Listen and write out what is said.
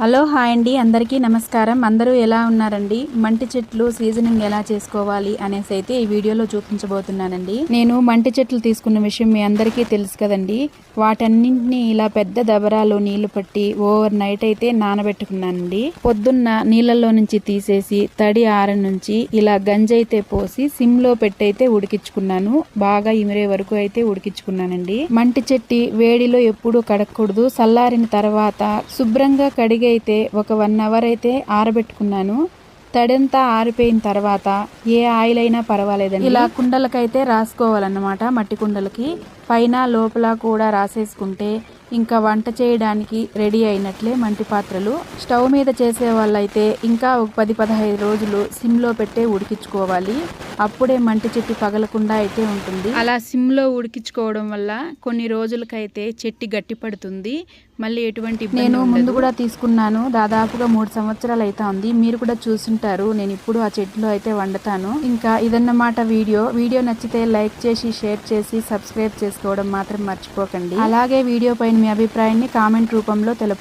Hello hi అండి. అందరికీ నమస్కారం. అందరూ ఎలా ఉన్నారండి? మంటి చెట్లు సీజనింగ్ ఎలా చేసుకోవాలి అనేసి అయితే ఈ వీడియోలో చూపించబోతున్నానండి. నేను మంటి చెట్లు తీసుకున్న విషయం మీ అందరికీ తెలుసు కదండి. వాటన్నింటినీ ఇలా పెద్ద దబరాలో నీళ్ళు పట్టి ఓవర్ నైట్ అయితే నానబెట్టుకున్నానండి. పొద్దున్న నీళ్ళల్లో నుంచి తీసేసి తడి ఆర నుంచి ఇలా గంజైతే పోసి సిమ్లో పెట్టయితే ఉడికించుకున్నాను. బాగా ఇమిరే వరకు అయితే ఉడికించుకున్నానండి. మంటి చెట్టి వేడిలో ఎప్పుడూ కడగకూడదు. చల్లారిన తర్వాత శుభ్రంగా కడిగి అయితే ఒక వన్ అవర్ అయితే ఆరబెట్టుకున్నాను. తడంతా ఆరిపోయిన తర్వాత ఏ ఆయిల్ అయినా పర్వాలేదండి. ఇలా కుండలకైతే రాసుకోవాలన్నమాట మట్టి కుండలకి. పైన లోపల కూడా రాసేసుకుంటే ఇంకా వంట చేయడానికి రెడీ అయినట్లే మంటి పాత్రలు. స్టవ్ మీద చేసే వాళ్ళైతే ఇంకా ఒక పది పదహైదు రోజులు సిమ్లో పెట్టే ఉడికించుకోవాలి. అప్పుడే మంటి చెట్టు పగలకుండా అయితే ఉంటుంది. అలా సిమ్లో ఉడికించుకోవడం వల్ల కొన్ని రోజులకైతే చెట్టు గట్టి పడుతుంది. మళ్ళీ ఎటువంటి నేను ముందు కూడా తీసుకున్నాను. దాదాపుగా మూడు సంవత్సరాలు అయితే ఉంది. మీరు కూడా చూసుంటారు. నేను ఇప్పుడు ఆ చెట్లు అయితే వండుతాను. ఇంకా ఇదన్నమాట వీడియో. వీడియో నచ్చితే లైక్ చేసి షేర్ చేసి సబ్స్క్రైబ్ చేసుకోవడం మాత్రం మర్చిపోకండి. అలాగే వీడియో పైన మీ అభిప్రాయాన్ని కామెంట్ రూపంలో తెలపండి.